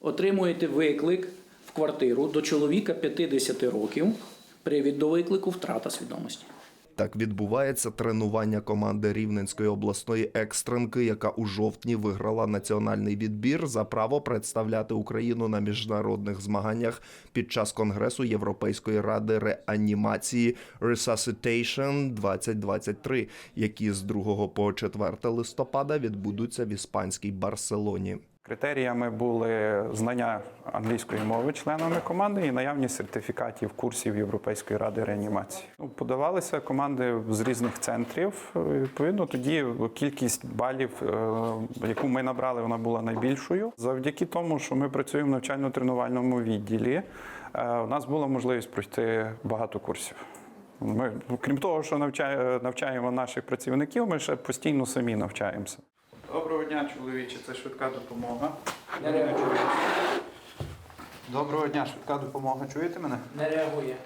Отримуєте виклик в квартиру до чоловіка 50 років. Привід до виклику втрата свідомості. Так відбувається тренування команди Рівненської обласної екстренки, яка у жовтні виграла національний відбір за право представляти Україну на міжнародних змаганнях під час конгресу Європейської ради реанімації Resuscitation 2023, які з 2 по 4 листопада відбудуться в іспанській Барселоні. Критеріями були знання англійської мови членами команди і наявність сертифікатів курсів Європейської ради реанімації. Ну, Подавалися команди з різних центрів. Відповідно, тоді кількість балів, е, яку ми набрали, вона була найбільшою. Завдяки тому, що ми працюємо в навчально-тренувальному відділі, е, у нас була можливість пройти багато курсів. Ми, крім того, що навчаємо наших працівників, ми ще постійно самі навчаємося. Доброго дня, чоловіче. Це швидка допомога. Доброго дня, швидка допомога. Чуєте мене? Не реагує.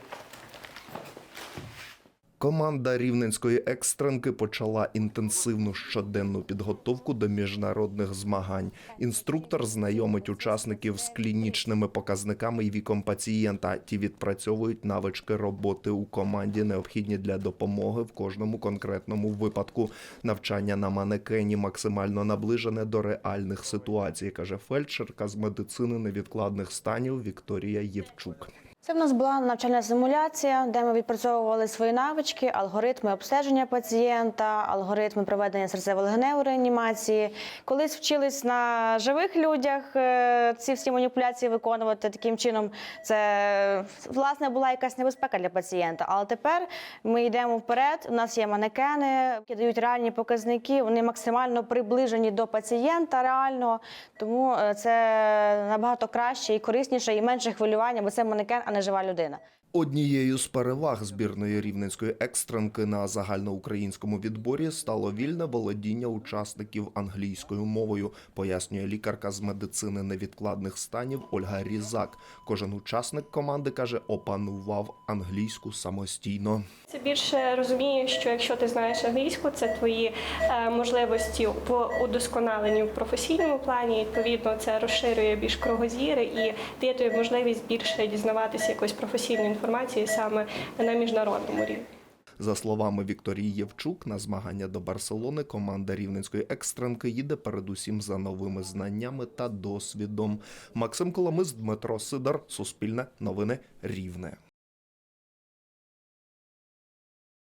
Команда рівненської екстренки почала інтенсивну щоденну підготовку до міжнародних змагань. Інструктор знайомить учасників з клінічними показниками і віком пацієнта. Ті відпрацьовують навички роботи у команді, необхідні для допомоги в кожному конкретному випадку. Навчання на манекені максимально наближене до реальних ситуацій, каже фельдшерка з медицини невідкладних станів Вікторія Євчук. Це в нас була навчальна симуляція, де ми відпрацьовували свої навички, алгоритми обстеження пацієнта, алгоритми проведення серцево-легеневої реанімації. Колись вчились на живих людях е, ці всі маніпуляції виконувати. Таким чином, це власне була якась небезпека для пацієнта. Але тепер ми йдемо вперед. У нас є манекени, які дають реальні показники. Вони максимально приближені до пацієнта реального. Тому е, це набагато краще і корисніше, і менше хвилювання, бо це манекен, не жива людина. Однією з переваг збірної рівненської екстренки на загальноукраїнському відборі стало вільне володіння учасників англійською мовою, пояснює лікарка з медицини невідкладних станів Ольга Різак. Кожен учасник команди каже, опанував англійську самостійно. Це більше розумієш, що якщо ти знаєш англійську, це твої е, можливості в удосконаленні в професійному плані. Відповідно, це розширює більш кругозір і дає тобі можливість більше дізнаватися якоїсь професійної інформації саме на міжнародному рівні. За словами Вікторії Євчук, на змагання до Барселони команда рівненської екстренки їде передусім за новими знаннями та досвідом. Максим Коломис, Дмитро Сидор, Суспільне, Новини Рівне.